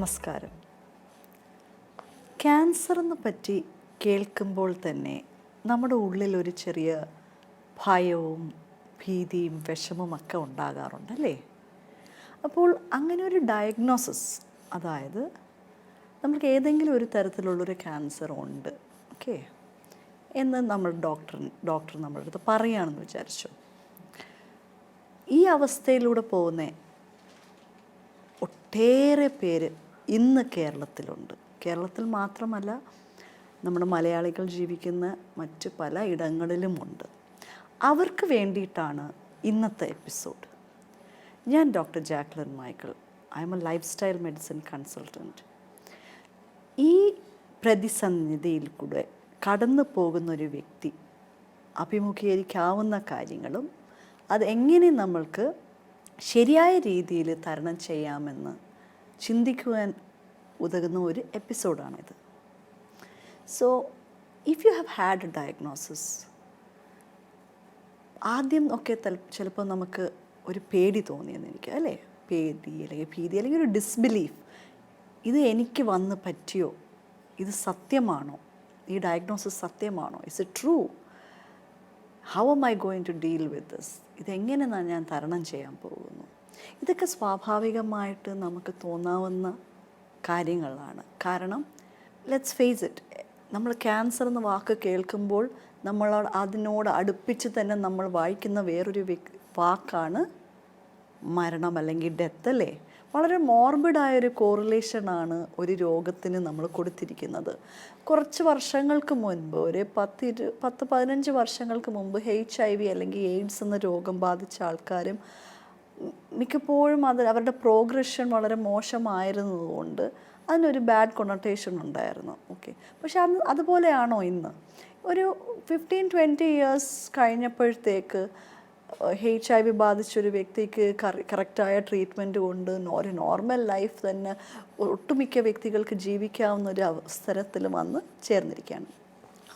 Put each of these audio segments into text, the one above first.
നമസ്കാരം. ക്യാൻസറിനെ പറ്റി കേൾക്കുമ്പോൾ തന്നെ നമ്മുടെ ഉള്ളിൽ ഒരു ചെറിയ ഭയവും ഭീതിയും വിഷമവും ഒക്കെ ഉണ്ടാകാറുണ്ട് അല്ലേ? അപ്പോൾ അങ്ങനെ ഒരു ഡയഗ്നോസിസ് അതായത് നമുക്ക് ഏതെങ്കിലും ഒരു തരത്തിലുള്ളൊരു ക്യാൻസർ ഉണ്ട് ഓക്കെ എന്ന് നമ്മൾ ഡോക്ടർ ഡോക്ടർ നമ്മുടെ അടുത്ത് പറയുകയാണെന്ന് വിചാരിച്ചു. ഈ അവസ്ഥയിലൂടെ പോകുന്ന ഒട്ടേറെ പേര് ഇന്ന് കേരളത്തിലുണ്ട്. കേരളത്തിൽ മാത്രമല്ല നമ്മുടെ മലയാളികൾ ജീവിക്കുന്ന മറ്റ് പല ഇടങ്ങളിലുമുണ്ട്. അവർക്ക് വേണ്ടിയിട്ടാണ് ഇന്നത്തെ എപ്പിസോഡ്. ഞാൻ doctor Jacqueline Michael. I'm a lifestyle medicine consultant ഈ പ്രതിസന്ധിയിൽ കൂടെ കടന്നു പോകുന്നൊരു വ്യക്തി അഭിമുഖീകരിക്കാവുന്ന കാര്യങ്ങളും അത് എങ്ങനെ നമ്മൾക്ക് ശരിയായ രീതിയിൽ തരണം ചെയ്യാമെന്ന് ചിന്തിക്കുവാൻ ഉതകുന്ന ഒരു എപ്പിസോഡാണിത്. So if you have had a diagnosis ആദ്യം ഒക്കെ ചിലപ്പോൾ നമുക്ക് ഒരു പേടി തോന്നിയെന്ന് എനിക്ക് അല്ലേ? പേടി അല്ലെങ്കിൽ ഭീതി അല്ലെങ്കിൽ ഒരു ഡിസ്ബിലീഫ് ഇത് എനിക്ക് വന്ന് പറ്റിയോ? ഇത് സത്യമാണോ? ഈ ഡയഗ്നോസിസ് സത്യമാണോ? Is it true how am I going to deal with this ഇതെങ്ങനെ ഞാൻ തരണം ചെയ്യാൻ പോകുന്നു ഇതൊക്കെ സ്വാഭാവികമായിട്ട് നമുക്ക് തോന്നാവുന്ന കാര്യങ്ങളാണ്. കാരണം ലെറ്റ്സ് ഫേസ് ഇറ്റ് നമ്മൾ ക്യാൻസർ എന്ന വാക്ക് കേൾക്കുമ്പോൾ നമ്മൾ അതിനോട് അടുപ്പിച്ച് തന്നെ നമ്മൾ വായിക്കുന്ന വേറൊരു വാക്കാണ് മരണം അല്ലെങ്കിൽ ഡെത്ത് അല്ലേ? വളരെ മോർബിഡായൊരു കോറിലേഷനാണ് ഒരു രോഗത്തിന് നമ്മൾ കൊടുത്തിരിക്കുന്നത്. കുറച്ച് വർഷങ്ങൾക്ക് മുൻപ് ഒരു പത്ത് ഇരു പത്ത് പതിനഞ്ച് വർഷങ്ങൾക്ക് മുമ്പ് എച്ച് ഐ വി അല്ലെങ്കിൽ എയ്ഡ്സ് എന്ന രോഗം ബാധിച്ച ആൾക്കാരും മിക്കപ്പോഴും അത് അവരുടെ പ്രോഗ്രഷൻ വളരെ മോശമായിരുന്നതുകൊണ്ട് അതിനൊരു ബാഡ് കൊണോട്ടേഷൻ ഉണ്ടായിരുന്നു. ഓക്കെ പക്ഷെ അത് അതുപോലെയാണോ ഇന്ന്? ഒരു ഫിഫ്റ്റീൻ ട്വന്റി ഇയേഴ്സ് കഴിഞ്ഞപ്പോഴത്തേക്ക് എച്ച് ഐ വി ബാധിച്ചൊരു വ്യക്തിക്ക് കറക്റ്റായ ട്രീറ്റ്മെന്റ് കൊണ്ട് ഒരു നോർമൽ ലൈഫ് തന്നെ ഒട്ടുമിക്ക വ്യക്തികൾക്ക് ജീവിക്കാവുന്ന ഒരു അവസരത്തിൽ വന്ന് ചേർന്നിരിക്കുകയാണ്.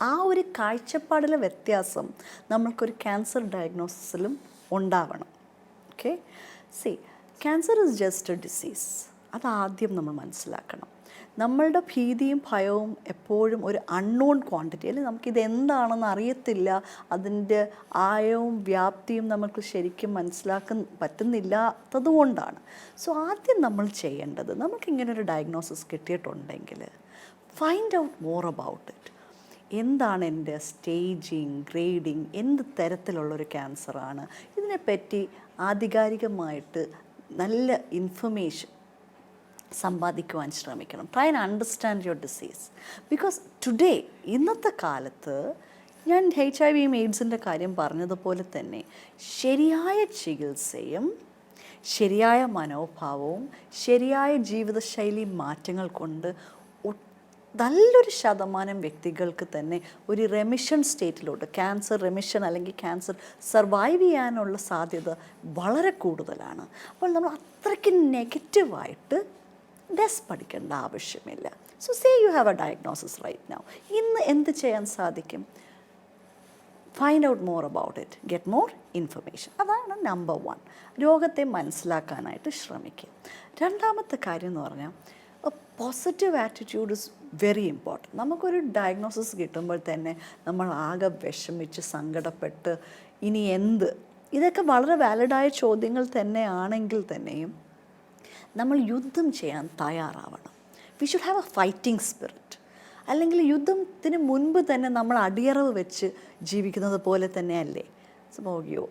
ആ ഒരു കാഴ്ചപ്പാടിലെ വ്യത്യാസം നമ്മൾക്കൊരു ക്യാൻസർ ഡയഗ്നോസിസിലും ഉണ്ടാവണം. Okay see cancer is just a disease അതാദ്യം നമ്മൾ മനസ്സിലാക്കണം. നമ്മളുടെ ഭീതിയും ഭയവും എപ്പോഴും ഒരു അൺനോൺ ക്വാണ്ടിറ്റി അല്ലെങ്കിൽ നമുക്കിത് എന്താണെന്ന് അറിയത്തില്ല. അതിന്റെ ആയവും വ്യാപ്തിയും നമുക്ക് ശരിക്കും മനസ്സിലാക്കാൻ പറ്റുന്നില്ലാത്തതുകൊണ്ടാണ്. സോ ആദ്യം നമ്മൾ ചെയ്യേണ്ടത് നമുക്കിങ്ങനെ ഒരു ഡയഗ്നോസിസ് കിട്ടിയിട്ടുണ്ടെങ്കിൽ find out more about it എന്താണ് എന്റെ സ്റ്റേജിങ് ഗ്രേഡിങ് എന്ത് തരത്തിലുള്ളൊരു ക്യാൻസറാണ് ഇതിനെപ്പറ്റി ആധികാരികമായിട്ട് നല്ല ഇൻഫർമേഷൻ സമ്പാദിക്കുവാൻ ശ്രമിക്കണം. Try and understand your disease because today ഇന്നത്തെ കാലത്ത് ഞാൻ എച്ച് ഐ വിയും എയ്ഡ്സിന്റെ കാര്യം പറഞ്ഞതുപോലെ തന്നെ ശരിയായ ചികിത്സയും ശരിയായ മനോഭാവവും ശരിയായ ജീവിതശൈലി മാറ്റങ്ങൾ കൊണ്ട് നല്ലൊരു ശതമാനം വ്യക്തികൾക്ക് തന്നെ ഒരു റെമിഷൻ സ്റ്റേറ്റിലോട്ട് ക്യാൻസർ റെമിഷൻ അല്ലെങ്കിൽ ക്യാൻസർ സർവൈവ് ചെയ്യാനുള്ള സാധ്യത വളരെ കൂടുതലാണ്. അപ്പോൾ നമ്മൾ അത്രയ്ക്ക് നെഗറ്റീവായിട്ട് ഡെസ് പഠിക്കേണ്ട ആവശ്യമില്ല. So say you have a diagnosis right now ഇന്ന് എന്ത് ചെയ്യാൻ സാധിക്കും? Find out more about it get more information അതാണ് നമ്പർ വൺ രോഗത്തെ മനസ്സിലാക്കാനായിട്ട് ശ്രമിക്കുക. രണ്ടാമത്തെ കാര്യം എന്ന് പറഞ്ഞാൽ a positive attitude is very important നമുക്കൊരു ഡയഗ്നോസിസ് കിട്ടുമ്പോൾ തന്നെ നമ്മൾ ആകെ വിഷമിച്ച് സങ്കടപ്പെട്ട് ഇനി എന്ത്? ഇതൊക്കെ വളരെ വാലിഡായ ചോദ്യങ്ങൾ തന്നെയാണെങ്കിൽ തന്നെയും നമ്മൾ യുദ്ധം ചെയ്യാൻ തയ്യാറാവണം. We should have a fighting spirit അല്ലെങ്കിൽ യുദ്ധത്തിന് മുൻപ് തന്നെ നമ്മൾ അടിയറവ് വെച്ച് ജീവിക്കുന്നത് പോലെ തന്നെയല്ലേ? സംഭവിക്കോ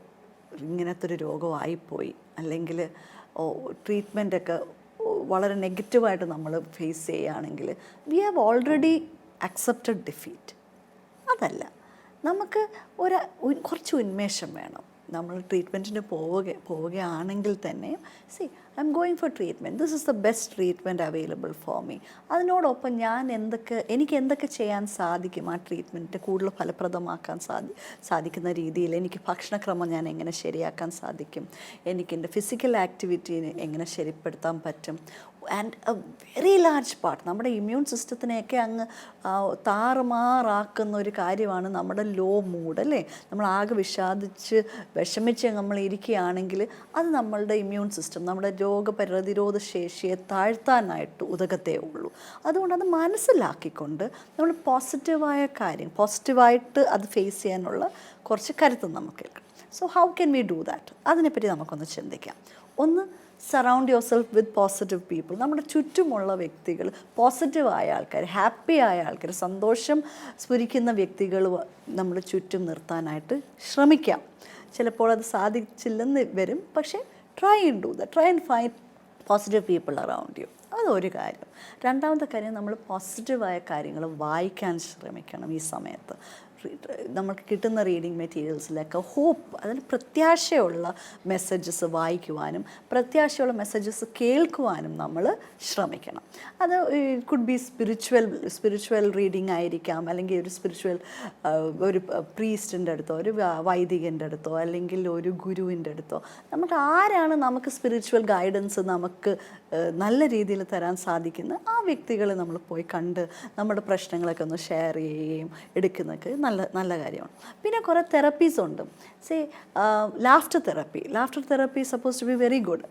ഇങ്ങനത്തെ ഒരു രോഗമായിപ്പോയി. അല്ലെങ്കിൽ ഓ ട്രീറ്റ്മെന്റൊക്കെ വളരെ നെഗറ്റീവായിട്ട് നമ്മൾ ഫേസ് ചെയ്യുകയാണെങ്കിൽ we have already accepted defeat അതല്ല. നമുക്ക് ഒരു കുറച്ച് ഉന്മേഷം വേണം. നമ്മൾ ട്രീറ്റ്മെന്റിന് പോവുക പോവുകയാണെങ്കിൽ തന്നെ see I'm going for treatment this is the best treatment available for me അതിനോടൊപ്പം ഞാൻ എന്തൊക്കെ എനിക്ക് എന്തൊക്കെ ചെയ്യാൻ സാധിക്കും ആ ട്രീറ്റ്മെന്റ് കൂടുതൽ ഫലപ്രദമാക്കാൻ സാധി സാധിക്കുന്ന രീതിയിൽ എനിക്ക് ഭക്ഷണക്രമം ഞാൻ എങ്ങനെ ശരിയാക്കാൻ സാധിക്കും? എനിക്ക് എന്റെ ഫിസിക്കൽ ആക്ടിവിറ്റീനെ എങ്ങനെ ശരിപ്പെടുത്താൻ പറ്റും? And a very large part നമ്മുടെ ഇമ്മ്യൂൺ സിസ്റ്റത്തിനെയൊക്കെ അങ്ങ് താറുമാറാക്കുന്ന ഒരു കാര്യമാണ് നമ്മുടെ ലോ മൂഡ് അല്ലേ? നമ്മൾ ആകെ വിഷാദിച്ച് വിഷമിച്ച് നമ്മൾ ഇരിക്കുകയാണെങ്കിൽ അത് നമ്മളുടെ ഇമ്മ്യൂൺ സിസ്റ്റം നമ്മുടെ രോഗപ്രതിരോധ ശേഷിയെ താഴ്ത്താനായിട്ട് ഉതകത്തേ ഉള്ളൂ. അതുകൊണ്ട് അത് മനസ്സിലാക്കിക്കൊണ്ട് നമ്മൾ പോസിറ്റീവായ കാര്യം പോസിറ്റീവായിട്ട് അത് ഫേസ് ചെയ്യാനുള്ള കുറച്ച് കരുത്ത് നമുക്ക് so how can we do that അതിനെപ്പറ്റി നമുക്കൊന്ന് ചിന്തിക്കാം. ഒന്ന് surround yourself with positive people നമ്മുടെ ചുറ്റുമുള്ള വ്യക്തികൾ പോസിറ്റീവായ ആൾക്കാർ ഹാപ്പി ആയ ആൾക്കാർ സന്തോഷം സ്ഫുരിക്കുന്ന വ്യക്തികൾ നമ്മൾ ചുറ്റും നിർത്താനായിട്ട് ശ്രമിക്കാം. ചിലപ്പോൾ അത് സാധിച്ചില്ലെന്ന് വരും. പക്ഷേ try and do the try and find positive people around you അതൊരു കാര്യം. രണ്ടാമത്തെ കാര്യം നമ്മൾ പോസിറ്റീവായ കാര്യങ്ങൾ വായിക്കാൻ ശ്രമിക്കണം ഈ സമയത്ത്. നമുക്ക് കിട്ടുന്ന റീഡിങ് മെറ്റീരിയൽസിലൊക്കെ ഹോപ്പ് അതിൽ പ്രത്യാശയുള്ള മെസ്സേജസ് വായിക്കുവാനും പ്രത്യാശയുള്ള മെസ്സേജസ് കേൾക്കുവാനും നമ്മൾ ശ്രമിക്കണം. അത് could be spiritual spiritual reading ആയിരിക്കാം. അല്ലെങ്കിൽ ഒരു സ്പിരിച്വൽ ഒരു പ്രീസ്റ്റിന്റെ അടുത്തോ ഒരു വൈദികന്റെ അടുത്തോ അല്ലെങ്കിൽ ഒരു ഗുരുവിന്റെ അടുത്തോ നമുക്ക് ആരാണ് നമുക്ക് സ്പിരിച്വൽ ഗൈഡൻസ് നമുക്ക് നല്ല രീതിയിൽ തരാൻ സാധിക്കുന്ന ആ വ്യക്തികളെ നമ്മൾ പോയി കണ്ട് നമ്മുടെ പ്രശ്നങ്ങളൊക്കെ ഒന്ന് ഷെയർ ചെയ്യുകയും എടുക്കുന്നതൊക്കെ നല്ല നല്ല നല്ല കാര്യമാണ്. പിന്നെ കുറേ തെറപ്പീസ് ഉണ്ട്. Say laughter therapy laughter therapy suppose to be very good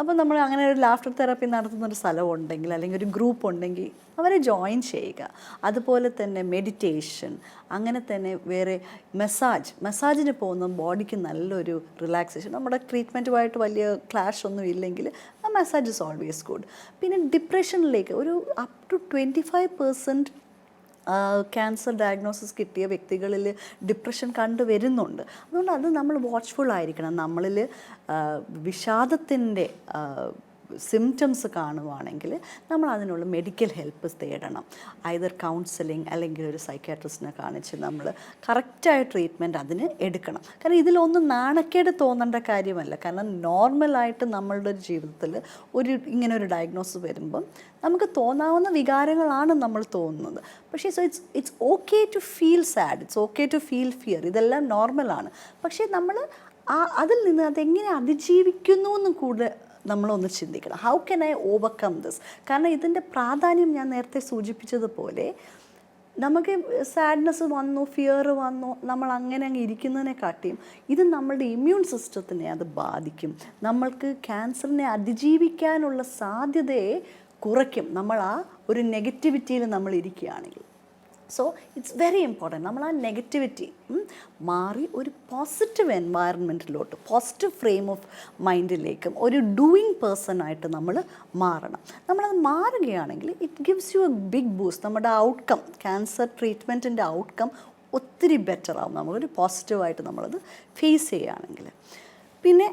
അപ്പോൾ നമ്മൾ അങ്ങനെ ഒരു ലാഫ്റ്റർ തെറപ്പി നടത്തുന്ന ഒരു സ്ഥലം അല്ലെങ്കിൽ ഒരു ഗ്രൂപ്പ് ഉണ്ടെങ്കിൽ അവരെ ജോയിൻ ചെയ്യുക. അതുപോലെ തന്നെ മെഡിറ്റേഷൻ അങ്ങനെ തന്നെ വേറെ മെസ്സാജ് മെസ്സാജിന് പോകുന്ന ബോഡിക്ക് നല്ലൊരു റിലാക്സേഷൻ നമ്മുടെ ട്രീറ്റ്മെന്റുമായിട്ട് വലിയ ക്ലാഷ് ഒന്നും ഇല്ലെങ്കിൽ ആ മെസ്സാജ് ഇസ് ഓൾവേസ് ഗുഡ് പിന്നെ ഡിപ്രഷനിലേക്ക് ഒരു up to twenty five percent cancer diagnosis കിട്ടിയ വ്യക്തികളിൽ ഡിപ്രഷൻ കണ്ടുവരുന്നുണ്ട്. അതുകൊണ്ട് അത് നമ്മൾ വാച്ച്ഫുൾ ആയിരിക്കണം. നമ്മളിൽ വിഷാദത്തിന്റെ സിംറ്റംസ് കാണുവാണെങ്കിൽ നമ്മൾ അതിനുള്ള മെഡിക്കൽ ഹെൽപ്പ് തേടണം. ഐദർ കൗൺസിലിംഗ് അല്ലെങ്കിൽ ഒരു സൈക്കാട്രിസ്റ്റിനെ കാണിച്ച് നമ്മൾ കറക്റ്റായ ട്രീറ്റ്മെന്റ് അതിന് എടുക്കണം. കാരണം ഇതിലൊന്നും നാണക്കേട് തോന്നേണ്ട കാര്യമല്ല. കാരണം നോർമലായിട്ട് നമ്മളുടെ ജീവിതത്തിൽ ഒരു ഇങ്ങനെ ഒരു ഡയഗ്നോസ് വരുമ്പം നമുക്ക് തോന്നാവുന്ന വികാരങ്ങളാണ് നമ്മൾ തോന്നുന്നത്. പക്ഷേ so it's it's okay to feel sad it's okay to feel fear ഇതെല്ലാം നോർമലാണ് പക്ഷേ നമ്മൾ ആ അതിൽ നിന്ന് അതെങ്ങനെ അതിജീവിക്കുന്നു എന്ന് കൂടെ നമ്മളൊന്ന് ചിന്തിക്കണം. How can I overcome this കാരണം ഇതിന്റെ പ്രാധാന്യം ഞാൻ നേരത്തെ സൂചിപ്പിച്ചതുപോലെ നമുക്ക് സാഡ്നെസ് വന്നു ഫിയർ വന്നു നമ്മൾ അങ്ങനെ അങ്ങ് ഇരിക്കുന്നതിനെ കാട്ടിയും ഇത് നമ്മളുടെ ഇമ്മ്യൂൺ സിസ്റ്റത്തിനെ അത് ബാധിക്കും. നമ്മൾക്ക് ക്യാൻസറിനെ അതിജീവിക്കാനുള്ള സാധ്യതയെ കുറയ്ക്കും. നമ്മൾ ആ ഒരു നെഗറ്റിവിറ്റിയിൽ നമ്മൾ ഇരിക്കുകയാണെങ്കിൽ. സോ ഇറ്റ്സ് വെരി ഇമ്പോർട്ടന്റ് നമ്മൾ ആ നെഗറ്റിവിറ്റി മാറി ഒരു പോസിറ്റീവ് എൻവയറൺമെന്റിലോട്ട് പോസിറ്റീവ് ഫ്രെയിം ഓഫ് മൈൻഡിലേക്കും ഒരു ഡൂയിങ് പേഴ്സൺ ആയിട്ട് നമ്മൾ മാറണം. നമ്മളത് മാറുകയാണെങ്കിൽ it gives you a big boost നമ്മുടെ ഔട്ട്കം ക്യാൻസർ ട്രീറ്റ്മെന്റിന്റെ ഔട്ട്കം ഒത്തിരി ബെറ്റർ ആവും. നമ്മളൊരു പോസിറ്റീവായിട്ട് നമ്മളത് ഫേസ് ചെയ്യുകയാണെങ്കിൽ. പിന്നെ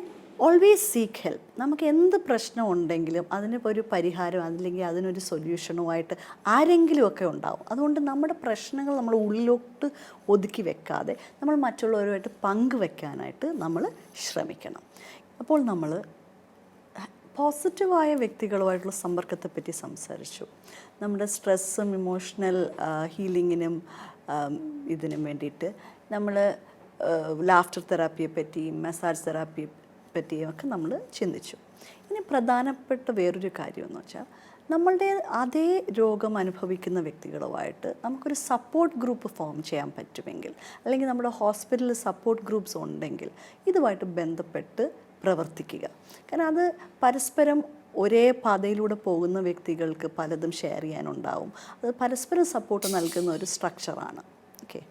ഓൾവേസ് സീക്ക് ഹെൽപ്പ് നമുക്ക് എന്ത് പ്രശ്നം ഉണ്ടെങ്കിലും അതിന് ഒരു പരിഹാരം അല്ലെങ്കിൽ അതിനൊരു സൊല്യൂഷനുമായിട്ട് ആരെങ്കിലുമൊക്കെ ഉണ്ടാവും. അതുകൊണ്ട് നമ്മുടെ പ്രശ്നങ്ങൾ നമ്മൾ ഉള്ളിലോട്ട് ഒതുക്കി വെക്കാതെ നമ്മൾ മറ്റുള്ളവരുമായിട്ട് പങ്കുവെക്കാനായിട്ട് നമ്മൾ ശ്രമിക്കണം. അപ്പോൾ നമ്മൾ പോസിറ്റീവായ വ്യക്തികളുമായിട്ടുള്ള സമ്പർക്കത്തെപ്പറ്റി സംസാരിച്ചു. നമ്മുടെ സ്ട്രെസ്സും ഇമോഷണൽ ഹീലിങ്ങിനും ഇതിനും വേണ്ടിയിട്ട് നമ്മൾ ലാഫ്റ്റർ തെറാപ്പിയെ പറ്റി മസാജ് തെറാപ്പിയെ പറ്റിയും ഒക്കെ നമ്മൾ ചിന്തിച്ചു. ഇനി പ്രധാനപ്പെട്ട വേറൊരു കാര്യം എന്ന് വെച്ചാൽ നമ്മളുടെ അതേ രോഗം അനുഭവിക്കുന്ന വ്യക്തികളുമായിട്ട് നമുക്കൊരു സപ്പോർട്ട് ഗ്രൂപ്പ് ഫോം ചെയ്യാൻ പറ്റുമെങ്കിൽ അല്ലെങ്കിൽ നമ്മുടെ ഹോസ്പിറ്റലിൽ സപ്പോർട്ട് ഗ്രൂപ്പ്സ് ഉണ്ടെങ്കിൽ ഇതുമായിട്ട് ബന്ധപ്പെട്ട് പ്രവർത്തിക്കുക. കാരണം അത് പരസ്പരം ഒരേ പാതയിലൂടെ പോകുന്ന വ്യക്തികൾക്ക് പലതും ഷെയർ ചെയ്യാനുണ്ടാവും. അത് പരസ്പരം സപ്പോർട്ട് നൽകുന്ന ഒരു സ്ട്രക്ചറാണ് ഓക്കെ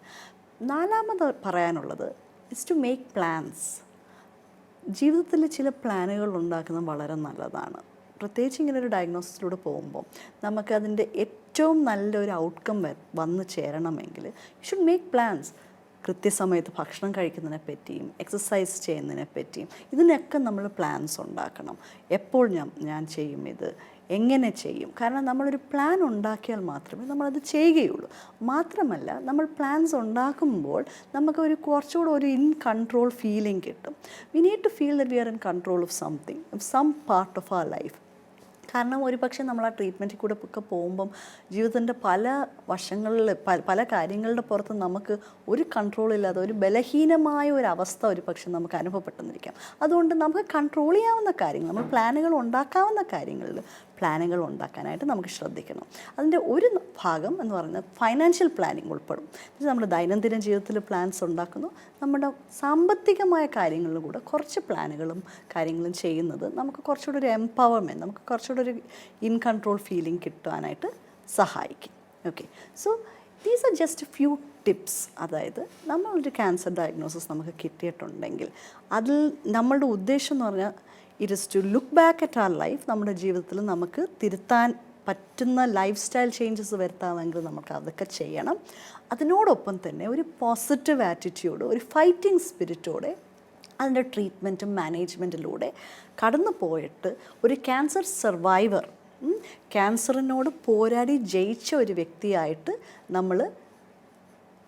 നാലാമത് പറയാനുള്ളത് ഇസ് ടു മേക്ക് പ്ലാൻസ് ജീവിതത്തിൽ ചില പ്ലാനുകൾ ഉണ്ടാക്കുന്നത് വളരെ നല്ലതാണ്. പ്രത്യേകിച്ച് ഇങ്ങനെ ഒരു ഡയഗ്നോസിസിലൂടെ പോകുമ്പോൾ നമുക്കതിന്റെ ഏറ്റവും നല്ലൊരു ഔട്ട്കം വന്നു ചേരണമെങ്കിൽ യു ഷുഡ് മേക്ക് പ്ലാൻസ് കൃത്യസമയത്ത് ഭക്ഷണം കഴിക്കുന്നതിനെ പറ്റിയും എക്സസൈസ് ചെയ്യുന്നതിനെ പറ്റിയും ഇതിനൊക്കെ നമ്മൾ പ്ലാൻസ് ഉണ്ടാക്കണം. എപ്പോൾ ഞാൻ ഞാൻ ചെയ്യും ഇത്? എങ്ങനെ ചെയ്യും? കാരണം നമ്മളൊരു പ്ലാൻ ഉണ്ടാക്കിയാൽ മാത്രമേ നമ്മളത് ചെയ്യുകയുള്ളൂ. മാത്രമല്ല നമ്മൾ പ്ലാൻസ് ഉണ്ടാക്കുമ്പോൾ നമുക്ക് ഒരു കുറച്ചുകൂടെ ഒരു ഇൻ കൺട്രോൾ ഫീലിംഗ് കിട്ടും. We need to feel that we are in control of something some part of our life കാരണം ഒരു പക്ഷേ നമ്മൾ ആ ട്രീറ്റ്മെന്റിൽ കൂടെ ഒക്കെ പോകുമ്പം ജീവിതത്തിന്റെ പല വശങ്ങളിൽ പല കാര്യങ്ങളുടെ പുറത്ത് നമുക്ക് ഒരു കൺട്രോൾ ഇല്ലാതെ ഒരു ബലഹീനമായ ഒരു അവസ്ഥ ഒരു പക്ഷേ നമുക്ക് അനുഭവപ്പെട്ടെന്നിരിക്കാം. അതുകൊണ്ട് നമുക്ക് കൺട്രോൾ ചെയ്യാവുന്ന കാര്യങ്ങൾ നമ്മൾ പ്ലാനുകൾ ഉണ്ടാക്കാവുന്ന കാര്യങ്ങളിൽ പ്ലാനുകൾ ഉണ്ടാക്കാനായിട്ട് നമുക്ക് ശ്രദ്ധിക്കണം. അതിന്റെ ഒരു ഭാഗം എന്ന് പറയുന്നത് ഫൈനാൻഷ്യൽ പ്ലാനിങ് ഉൾപ്പെടും. നമ്മൾ ദൈനംദിന ജീവിതത്തിൽ പ്ലാൻസ് ഉണ്ടാക്കുന്നു. നമ്മുടെ സാമ്പത്തികമായ കാര്യങ്ങളിലും കൂടെ കുറച്ച് പ്ലാനുകളും കാര്യങ്ങളും ചെയ്യുന്നത് നമുക്ക് കുറച്ചുകൂടി ഒരു എംപവർമെന്റ് നമുക്ക് കുറച്ചുകൂടി ഒരു ഇൻ കൺട്രോൾ ഫീലിംഗ് കിട്ടാനായിട്ട് സഹായിക്കും. Okay so these are just few tips അതായത് നമ്മളൊരു ക്യാൻസർ ഡയഗ്നോസിസ് നമുക്ക് കിട്ടിയിട്ടുണ്ടെങ്കിൽ അതിൽ നമ്മളുടെ ഉദ്ദേശം എന്ന് പറഞ്ഞാൽ it is to look back at our life നമ്മുടെ ജീവിതത്തിൽ നമുക്ക് തിരുത്താൻ പറ്റുന്ന ലൈഫ് സ്റ്റൈൽ ചേഞ്ചസ് വരുത്താമെങ്കിൽ നമുക്ക് അതൊക്കെ ചെയ്യണം. അതിനോടൊപ്പം തന്നെ ഒരു പോസിറ്റീവ് ആറ്റിറ്റ്യൂഡ് ഒരു ഫൈറ്റിംഗ് സ്പിരിറ്റോടെ അതിന്റെ ട്രീറ്റ്മെന്റും മാനേജ്മെന്റിലൂടെ കടന്നു പോയിട്ട് ഒരു ക്യാൻസർ സർവൈവർ ക്യാൻസറിനോട് പോരാടി ജയിച്ച ഒരു വ്യക്തിയായിട്ട് നമ്മൾ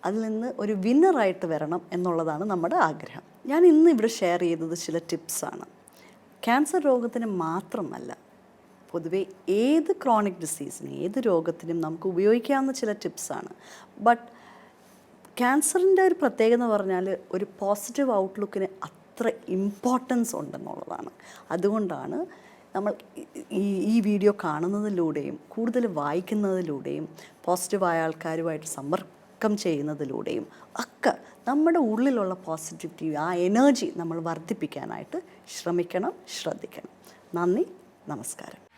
അതിൽ നിന്ന് ഒരു വിന്നറായിട്ട് വരണം എന്നുള്ളതാണ് നമ്മുടെ ആഗ്രഹം. ഞാൻ ഇന്ന് ഇവിടെ ഷെയർ ചെയ്തത് ചില ടിപ്സാണ് ക്യാൻസർ രോഗത്തിന് മാത്രമല്ല പൊതുവെ ഏത് ക്രോണിക് ഡിസീസിനും ഏത് രോഗത്തിനും നമുക്ക് ഉപയോഗിക്കാവുന്ന ചില ടിപ്സാണ് ബട്ട് ക്യാൻസറിന്റെ ഒരു പ്രത്യേകത എന്ന് പറഞ്ഞാൽ ഒരു പോസിറ്റീവ് ഔട്ട്ലുക്കിന് അത്ര ഇമ്പോർട്ടൻസ് ഉണ്ടെന്നുള്ളതാണ്. അതുകൊണ്ടാണ് നമ്മൾ ഈ ഈ വീഡിയോ കാണുന്നതിലൂടെയും കൂടുതൽ വായിക്കുന്നതിലൂടെയും പോസിറ്റീവായ ആൾക്കാരുമായിട്ട് സമ്പർക്കം ചെയ്യുന്നതിലൂടെയും ഒക്കെ നമ്മുടെ ഉള്ളിലുള്ള പോസിറ്റിവിറ്റി ആ എനർജി നമ്മൾ വർദ്ധിപ്പിക്കാനായിട്ട് ശ്രമിക്കണം ശ്രദ്ധിക്കണം. നന്ദി നമസ്കാരം.